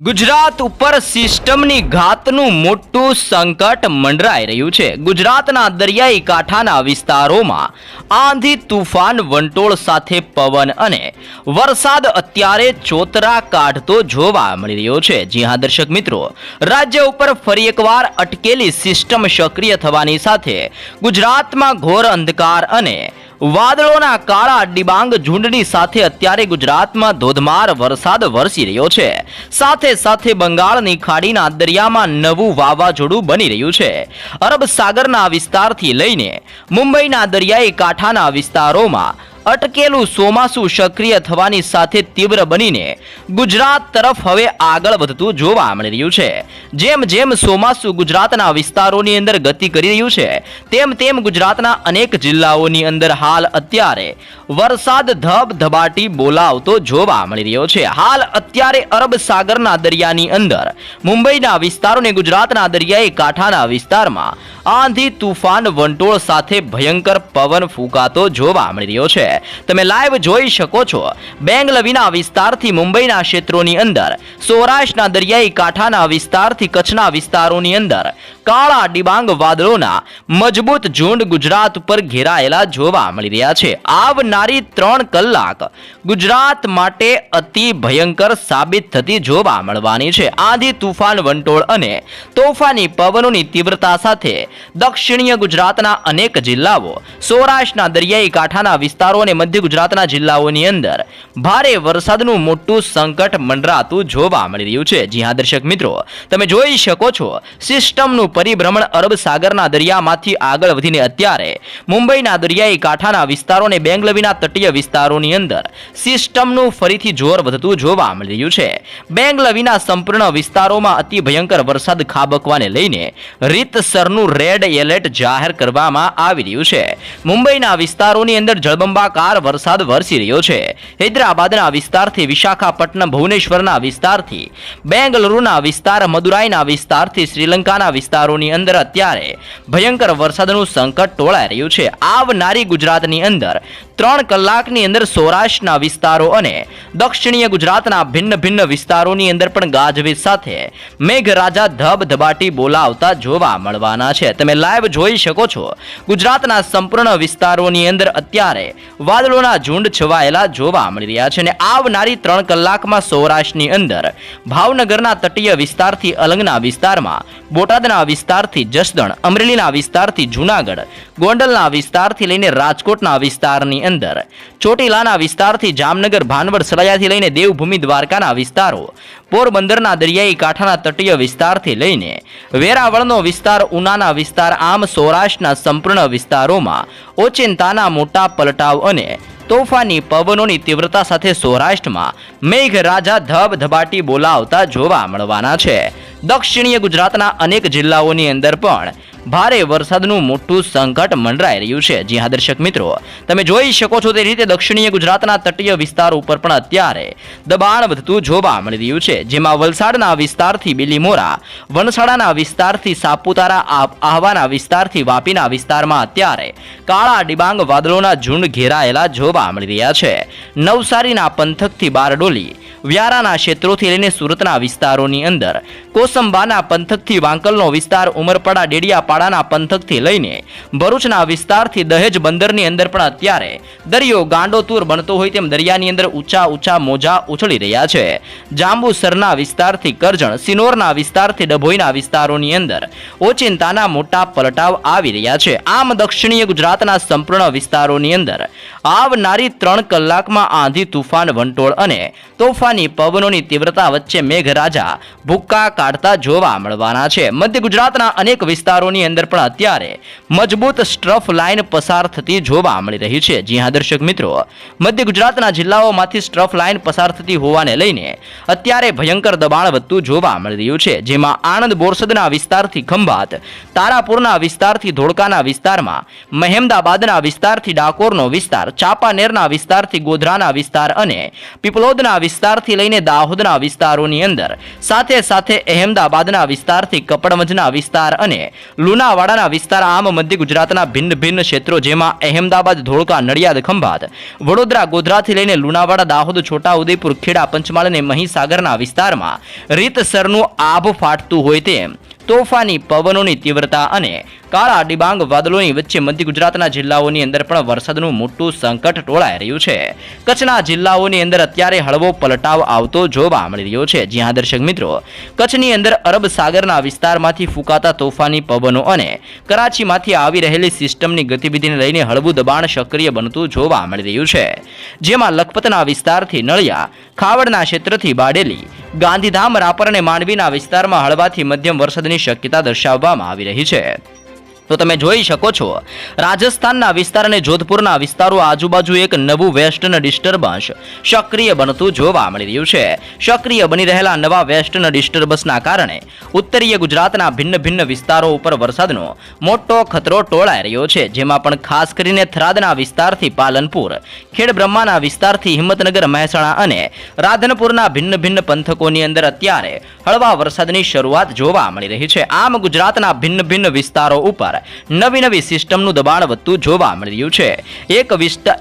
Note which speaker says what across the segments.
Speaker 1: ગુજરાત ઉપર સિસ્ટમની ઘાતનું મોટું સંકટ મંડરાઈ રહ્યું છે. ગુજરાતના દરિયાઈ કાંઠાના વિસ્તારોમાં આંધી, તુફાન, વંટોળ સાથે પવન અને વરસાદ અત્યારે ચોતરા કાઢતો જોવા મળી રહ્યો છે. જી દર્શક મિત્રો, રાજ્ય ઉપર ફરી એકવાર અટકેલી સિસ્ટમ સક્રિય થવાની સાથે ગુજરાતમાં ઘોર અંધકાર અને વાદળોના કાળા ડિબાંગ ઝુંડની સાથે અત્યારે ગુજરાતમાં ધોધમાર વરસાદ વરસી રહ્યો છે. સાથે સાથે બંગાળની ખાડીના દરિયામાં નવું વાવાઝોડું બની રહ્યું છે. અરબ સાગરના વિસ્તારથી લઈને મુંબઈના દરિયાઈ કાંઠાના વિસ્તારોમાં અટકેલું ચોમાસું સક્રિય થવાની સાથે તીવ્ર બનીને ગુજરાત તરફ હવે આગળ વધતું જોવા મળી રહ્યું છે. જેમ જેમ ચોમાસું ગુજરાતના વિસ્તારોની અંદર ગતિ કરી રહ્યું છે, તેમ તેમ ગુજરાતના અનેક જિલ્લાઓની અંદર હાલ અત્યારે વરસાદ ધબધબાટી બોલાવતો જોવા મળી રહ્યો છે. હાલ અત્યારે અરબ સાગરના દરિયાની અંદર મુંબઈના વિસ્તારોને ગુજરાતના દરિયાઈ કાંઠાના વિસ્તારમાં આંધી તુફાન વંટોળ સાથે ભયંકર પવન ફૂંકાતો જોવા મળી રહ્યો છે. તમે લાઈવ જોઈ શકો છો. બેંગલવીના વિસ્તારથી મુંબઈના ક્ષેત્રોની અંદર, સૌરાષ્ટ્રના દરિયાઈ કાંઠાના વિસ્તારથી કચ્છના વિસ્તારોની અંદર, કાળા ડિબાંગ વાદળોના મજબૂત ઝુંડ ગુજરાત ઉપર ઘેરાયેલા જોવા મળી રહ્યા છે. આવનારી ત્રણ કલાક ગુજરાત માટે અતિ ભયંકર સાબિત થતી જોવા મળવાની છે. આંધી તુફાન વંટોળ અને તોફાની પવનોની તીવ્રતા સાથે દક્ષિણીય ગુજરાતના અનેક જિલ્લાઓ. સૌરાષ્ટ્રના દરિયાઈ કાંઠાના વિસ્તારો અને મધ્ય ગુજરાતના જિલ્લાઓની અંદર ભારે વરસાદનું મોટું સંકટ મંડરાતું જોવા મળી રહ્યું છે. જી હા, દર્શક મિત્રો, તમે જોઈ શકો છો, સિસ્ટમનું પરિભ્રમણ અરબ સાગરના દરિયામાંથી આગળ વધીને અત્યારે મુંબઈના દરિયાઈ કાંઠાના વિસ્તારો અને બેંગલવીના તટીય વિસ્તારોની અંદર સિસ્ટમનું ફરીથી જોર વધતું જોવા મળી રહ્યું છે. બેંગલવીના સંપૂર્ણ વિસ્તારોમાં અતિ ભયંકર વરસાદ ખાબકવાને લઈને રીતસરનું રેડ એલર્ટ જાહેર કરવામાં આવી રહ્યું છે. મુંબઈના વિસ્તારોની અંદર જળબંબાકાર વરસાદ વરસી રહ્યો છે. હૈદરાબાદના વિસ્તારથી વિશાખાપટ્ટનમ, ભુવનેશ્વરના વિસ્તારથી, બેંગલુરુના વિસ્તાર, મદુરાઈના વિસ્તારથી શ્રીલંકાના વિસ્તારોની અંદર અત્યારે ભયંકર વરસાદનું સંકટ ટોળાઈ રહ્યું છે. આવનારી ગુજરાતની અંદર ત્રણ કલાકની અંદર સૌરાષ્ટ્રના વિસ્તારો અને દક્ષિણીય ગુજરાતના ભિન્ન ભિન્ન વિસ્તારોની અંદર પણ ગાજવીજ સાથે મેઘરાજા ધબધબાટી બોલાવતા જોવા મળવાના છે. તમે લાઈવ જોઈ શકો છો. ગુજરાતના સંપૂર્ણ વિસ્તારોની અંદર અત્યારે વાદળોના ઝુંડ છવાયેલા જોવા મળી રહ્યા છે અને આવનારી ત્રણ કલાકમાં સૌરાષ્ટ્રની અંદર ભાવનગરના તટીય વિસ્તારથી અલંગના વિસ્તારમાં બોટાદના વિસ્તારથી જસદણ, અમરેલીના વિસ્તારથી જૂનાગઢ ગોંડલના વિસ્તારથી લઈને રાજકોટના વિસ્તારની અંદર. ચોટીલાના વિસ્તારથી જામનગર, ભાનવડ સરાયાથી લઈને દેવભૂમિ દ્વારકાના વિસ્તારો. પોરબંદરના દરિયાઈ કાંઠાના તટીય વિસ્તારથી લઈને વેરાવળનો વિસ્તાર, ઉનાના વિસ્તાર, આમ સૌરાષ્ટ્રના સંપૂર્ણ વિસ્તારોમાં ઓચિંતાના મોટા પલટાવ અને તોફાની પવનોની તીવ્રતા સાથે સૌરાષ્ટ્રમાં મેઘરાજા ધબધબાટી બોલાવતા જોવા મળવાના છે. દક્ષિણીય ગુજરાતના અનેક જિલ્લાઓની અંદર પણ ભારે વરસાદનું મોટું સંકટ મંડરાઈ રહ્યું છે. જી હા, દર્શક મિત્રો, તમે જોઈ શકો છો તે રીતે દક્ષિણીય ગુજરાતના તટીય વિસ્તાર ઉપર પણ અત્યારે દબાણ વધતું જોવા મળી રહ્યું છે. જેમાં વલસાડના વિસ્તારથી બિલીમોરા વણસાડાના વિસ્તારથી સાપુતારા આહવાના વિસ્તારથી વાપીના વિસ્તારમાં અત્યારે કાળા ડિબાંગ વાદળોના ઝુંડ ઘેરાયેલા જોવા મળી રહ્યા છે. નવસારીના પંથકથી બારડોલી વ્યારાના ક્ષેત્રોથી લઈને સુરતના વિસ્તારોની અંદર. કોસંબાના પંથકથી વાંકલનો વિસ્તાર, ઉમરપાડા, ડેડિયાપાડાના પંથકથી લઈને ભરૂચના વિસ્તારથી દહેજ બંદરની અંદર પણ અત્યારે દરિયો ગાંડોતૂર બનતો હોય તેમ દરિયાની અંદર ઊંચા ઊંચા મોજા ઉછળી રહ્યા છે. જાંબુસરના વિસ્તારથી કરજણ, સિનોરના વિસ્તારથી ડભોઈના વિસ્તારોની અંદર ઓચિંતાના મોટા પલટાવ આવી રહ્યા છે. આમ દક્ષિણીય ગુજરાતના સંપૂર્ણ વિસ્તારોની અંદર આવનારી ત્રણ કલાકમાં આંધી તુફાન, વંટોળ અને તોફાની પવનોની તીવ્રતા વચ્ચે મેઘરાજા ભૂક્કા કાઢતા જોવા મળવાના છે. મધ્ય ગુજરાતના અનેક વિસ્તારોની અંદર પણ અત્યારે મજબૂત સ્ટ્રફ લાઇન પસાર થતી જોવા મળી રહી છે. જી હા, દર્શક મિત્રો, મધ્ય ગુજરાતના જિલ્લાઓમાંથી સ્ટ્રફ લાઇન પસાર થતી હોવાને લઈને અત્યારે ભયંકર દબાણ વધતું જોવા મળી રહ્યું છે. જેમાં આણંદ બોરસદના વિસ્તારથી ખંભાત, તારાપુરના વિસ્તારથી ધોળકાના વિસ્તારમાં, મહેમદાબાદના વિસ્તારથી ડાકોરનો વિસ્તાર, ચાપાનેરના વિસ્તારથી ગોધરાના વિસ્તાર અને પીપલોદના વિસ્તારથી વિસ્તારથી લઈને દાહોદના વિસ્તારોની અંદર, સાથે સાથે અહેમદાબાદના વિસ્તારથી કપડવંજના વિસ્તાર અને લુણાવાડાના વિસ્તાર, આમ મધ્ય ગુજરાતના ભિન્ન ભિન્ન ક્ષેત્રો જેમાં અહેમદાબાદ, ધોળકા, નડિયાદ, ખંભાત, વડોદરા, ગોધરાથી લઈને લુણાવાડા, દાહોદ છોટા ઉદેપુર ખેડા, પંચમહાલ અને મહીસાગરના વિસ્તારમાં રીતસરનું આભ ફાટતું હોય તેમ તોફાની પવનોની તીવ્રતા અને કાળા ડિબાંગ વાદળોની વચ્ચે મધ્ય ગુજરાતના જિલ્લાઓની અંદર પણ વરસાદનું મોટું સંકટ ટોળાઈ રહ્યું છે. કચ્છના જિલ્લાઓની અંદર અત્યારે હળવો પલટાવ આવતો જોવા મળી રહ્યો છે. જ્યાં દર્શક મિત્રો, કચ્છની અંદર અરબ સાગરના વિસ્તારમાંથી ફૂંકાતા તોફાની પવનો અને કરાચીમાંથી આવી રહેલી સિસ્ટમની ગતિવિધિને લઈને હળવું દબાણ સક્રિય બનતું જોવા મળી રહ્યું છે. જેમાં લખપતના વિસ્તારથી નળિયા, ખાવડના ક્ષેત્રથી બાડેલી, ગાંધીધામ, રાપર અને માંડવીના વિસ્તારમાં હળવાથી મધ્યમ વરસાદની શક્યતા દર્શાવવામાં આવી રહી છે. તો તમે જોઈ શકો છો. રાજસ્થાનના વિસ્તાર અને જોધપુરના વિસ્તારો આજુબાજુ એક નવું વેસ્ટર્ન ડિસ્ટર્બન્સ સક્રિય બનતું જોવા મળી રહ્યું છે. સક્રિય બની રહેલા નવા વેસ્ટર્ન ડિસ્ટર્બન્સના કારણે ઉત્તરીય ગુજરાતના ભિન્ન ભિન્ન વિસ્તારો ઉપર વરસાદનો મોટો ખતરો ટોળાઈ રહ્યો છે. જેમાં પણ ખાસ કરીને થરાદના વિસ્તારથી પાલનપુર, ખેડબ્રહ્માના વિસ્તારથી હિંમતનગર, મહેસાણા અને રાધનપુરના ભિન્ન ભિન્ન પંથકોની અંદર અત્યારે હળવા વરસાદની શરૂઆત જોવા મળી રહી છે. આમ ગુજરાતના ભિન્ન ભિન્ન વિસ્તારો ઉપર નવી નવી સિસ્ટમનું દબાણ વધતું જોવા મળી છે. એક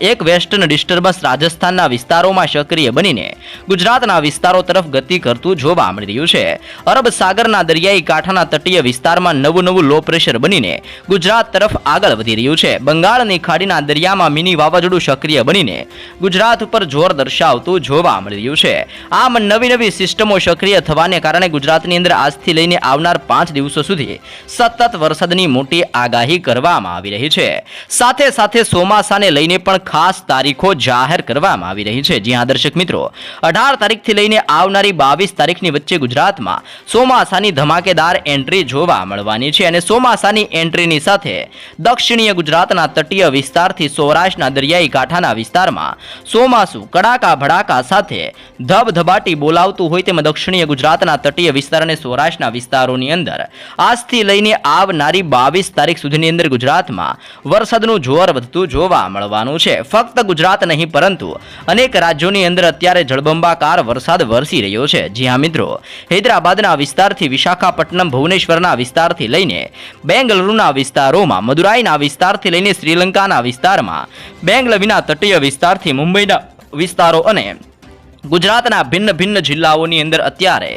Speaker 1: એક વેસ્ટર્ન ડિસ્ટર્બન્સ રાજસ્થાનના વિસ્તારોમાં સક્રિય બનીને ગુજરાતના વિસ્તારો તરફ ગતિ કરતું જોવા મળી રહ્યું છે. અરબ સાગરના દરિયાઈ કાંઠાના તટીય વિસ્તારમાં નવું નવું લો પ્રેશર બનીને ગુજરાત તરફ આગળ વધી રહ્યું છે. બંગાળની ખાડીના દરિયામાં મિની વાવાઝોડું સક્રિય બનીને ગુજરાત ઉપર જોર દર્શાવતું જોવા મળી રહ્યું છે. આમ નવી નવી સિસ્ટમો સક્રિય થવાને કારણે ગુજરાતની અંદર આજથી લઈને આવનાર પાંચ દિવસો સુધી સતત વરસાદની મોટી આગાહી કરવામાં આવી રહી છે. સાથે સાથે ચોમાસાને લઈને પણ ખાસ તારીખો જાહેર કરવામાં આવી રહી છે. જ્યાં દર્શક મિત્રો, અઢાર તારીખથી લઈને આવનારી બાવીસ તારીખની વચ્ચે ગુજરાતમાં ચોમાસાની ધમાકેદાર એન્ટ્રી જોવા મળવાની છે અને ચોમાસાની એન્ટ્રીની સાથે દક્ષિણીય ગુજરાતના તટીય વિસ્તારથી સૌરાષ્ટ્રના દરિયાઈ કાંઠાના વિસ્તારમાં ચોમાસું કડાકા ભડાકા સાથે ધબધબાટી બોલાવતું હોય તેમ દક્ષિણીય ગુજરાતના તટીય વિસ્તાર અને સૌરાષ્ટ્રના વિસ્તારોની અંદર આજથી લઈને આવનારી બાવીસ તારીખ સુધીની અંદર ગુજરાતમાં વરસાદનું જોર વધતું જોવા મળવાનું છે. ફક્ત ગુજરાત નહીં, પરંતુ અનેક રાજ્યોની અંદર અત્યારે જળબંબાકાર વરસાદ વરસી રહ્યો છે. જી હા, મિત્રો. હૈદરાબાદના વિસ્તારથી વિશાખાપટ્ટનમ, ભુવનેશ્વરના વિસ્તારથી લઈને બેંગલુરુના વિસ્તારોમાં, મદુરાઈના વિસ્તારથી લઈને શ્રીલંકાના વિસ્તારમાં, બેંગલવીના તટીય વિસ્તારથી મુંબઈના વિસ્તારો અને ગુજરાતના ભિન્ન ભિન્ન જિલ્લાઓની અંદર અત્યારે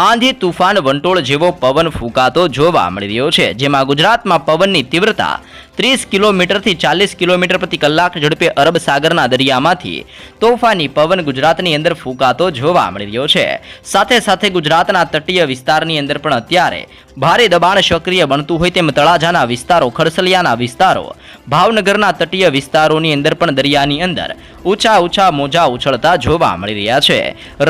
Speaker 1: આંધી તુફાન વંટોળ જેવો પવન ફૂંકાતો જોવા મળી રહ્યો છે, જેમાં ગુજરાતમાં પવનની તીવ્રતા ત્રીસ કિલોમીટરથી ચાલીસ કિલોમીટર પ્રતિ કલાક ઝડપે અરબ સાગરના દરિયામાંથી તોફાની પવન ગુજરાતની અંદર ફૂંકાતો જોવા મળી રહ્યો છે. સાથે સાથે ગુજરાતના તટીય વિસ્તારની અંદર પણ અત્યારે ભારે દબાણ સક્રિય બનતું હોય તેમ તળાજાના વિસ્તારો, ખરસલિયાના વિસ્તારો, ભાવનગરના તટીય વિસ્તારોની અંદર પણ દરિયાની અંદર ઊંચા ઊંચા મોજા ઉછળતા જોવા મળી રહ્યા છે.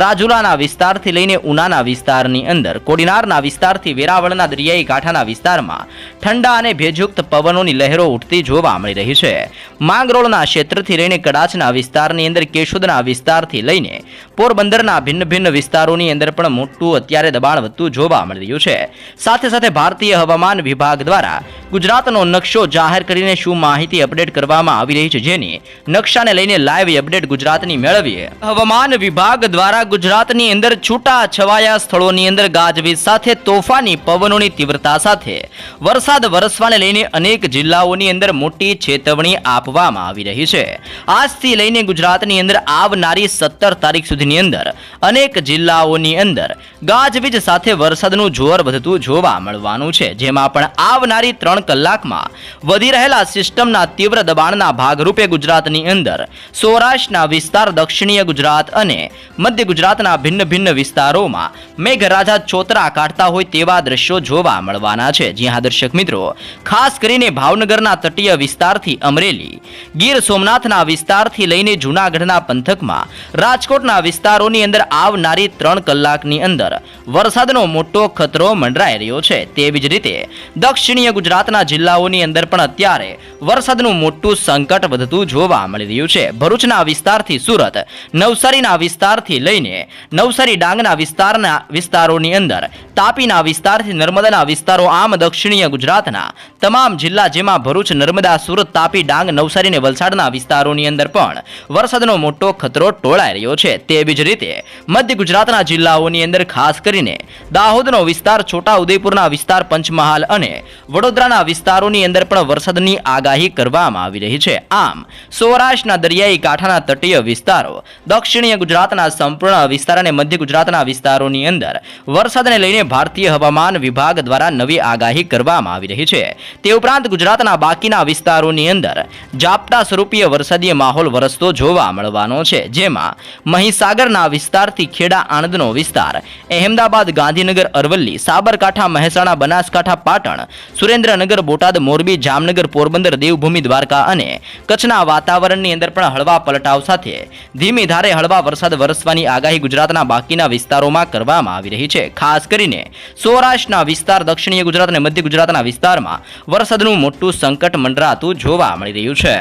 Speaker 1: રાજુલાના વિસ્તારથી લઈને ઉનાના વિસ્તારની અંદર કોડીનારના વિસ્તારથી વેરાવળના દરિયાઈ કાંઠાના વિસ્તારમાં ઠંડા અને ભેજયુક્ત પવનોની લહેરો ઉઠતી જોવા મળી રહી છે. માંગરોળના ક્ષેત્રથી લઈને કડાચના વિસ્તારની અંદર કેશોદના વિસ્તારથી લઈને પોરબંદરના ભિન્ન ભિન્ન વિસ્તારોની અંદર પણ મોટું અત્યારે દબાણ વધતું જોવા મળી રહ્યું છે. સાથે સાથે ભારતીય હવામાન વિભાગ દ્વારા ગુજરાતનો નકશો જાહેર કરીને શું માહિતી અપડેટ કરવામાં આવી રહી છે જેની નકશાને લઈને લાઈવ અપડેટ ગુજરાતની મેળવીએ. હવામાન વિભાગ દ્વારા ગુજરાતની અંદર છૂટા છવાયા સ્થળોની અંદર ગાજવીજ સાથે તોફાની પવનોની તીવ્રતા સાથે વરસાદ વરસવાને લઈને અનેક જિલ્લાઓની અંદર મોટી ચેતવણી આપવામાં આવી રહી છે. આજથી લઈને ગુજરાતની અંદર આવનારી સત્તર તારીખ સુધીની અંદર અનેક જિલ્લાઓની અંદર ગાજવીજ સાથે વરસાદનું જોર વધતું જોવા મળવાનું છે. જેમાં પણ આવનારી ત્રણ કલાકમાં વધી રહેલા સિસ્ટમના તીવ્ર દબાણના ભાગરૂપે ગુજરાતની અંદર સૌરાષ્ટ્રના વિસ્તાર, દક્ષિણીય ગુજરાત અને મધ્ય ગુજરાતના ભિન્ન ભિન્ન વિસ્તારોમાં મેઘરાજા ચોતરા કાઢતા હોય તેવા દ્રશ્યો જોવા મળવાના છે. જ્યાં દર્શક મિત્રો, ખાસ કરીને ભાવનગરના તટીય વિસ્તારથી અમરેલી, ગીર સોમનાથના વિસ્તારથી લઈને જૂનાગઢના પંથકમાં રાજકોટના વિસ્તારોની અંદર આવનારી ત્રણ કલાકની અંદર વરસાદનો મોટો ખતરો મંડરાઈ રહ્યો છે. તેવી જ રીતે દક્ષિણીય ગુજરાતના જિલ્લાઓની અંદર પણ અત્યારે વરસાદનું મોટું સંકટ વધતું જોવા મળી રહ્યું છે. ભરૂચના વિસ્તારથી સુરત, નવસારીના વિસ્તારથી લઈને નવસારી ડાંગના વિસ્તારના વિસ્તારોની અંદર, તાપીના વિસ્તારથી નર્મદાના વિસ્તારો, આમ દક્ષિણીય ગુજરાતના તમામ જિલ્લા જેમાં ભરૂચ, નર્મદા, સુરત, તાપી, ડાંગ, નવસારી અને વલસાડના વિસ્તારોની અંદર પણ વરસાદનો મોટો ખતરો ટોળાઈ રહ્યો છે. તેવી જ રીતે મધ્ય ગુજરાતના જિલ્લાઓની અંદર ખાસ કરીને દાહોદનો વિસ્તાર છોટા ઉદેપુરના વિસ્તાર, પંચમહાલ અને વડોદરાના વિસ્તારોની અંદર પણ વરસાદની આગાહી કરવામાં આવી રહી છે. આમ, સૌરાષ્ટ્રના દરિયાઈ કાંઠાના તટીય વિસ્તારો, દક્ષિણીય ગુજરાતના સંપૂર્ણ વિસ્તાર અને મધ્ય ગુજરાતના વિસ્તારોની અંદર વરસાદને લઈને ભારતીય હવામાન વિભાગ દ્વારા નવી આગાહી કરવામાં આવી રહી છે. તે ઉપરાંત ગુજરાતના બાકીના વિસ્તારોની અંદર ઝાપટા સ્વરૂપીય વરસાદીય માહોલ વરસતો જોવા મળવાનો છે. જેમાં મહીસાગરના વિસ્તારથી ખેડા આણંદનો વિસ્તાર, અહેમદાબાદ ગાંધીનગર અરવલ્લી, સાબરકાંઠા મહેસાણા બનાસકાંઠા પાટણ, સુરેન્દ્રનગર બોટાદ, મોરબી, જામનગર, પોરબંદર, દેવભૂમિ, દ્વારકા અને કચ્છના વાતાવરણની અંદર પણ હળવા પલટાવ સાથે ધીમી ધારે હળવા વરસાદ વરસવાની આગાહી ગુજરાતના બાકીના વિસ્તારોમાં કરવામાં આવી રહી છે. ખાસ કરીને સૌરાષ્ટ્રના વિસ્તાર, દક્ષિણીય ગુજરાત અને મધ્ય ગુજરાતના વિસ્તારમાં વરસાદનું મોટું સંકટ મંડરાતું જોવા મળી રહ્યું છે.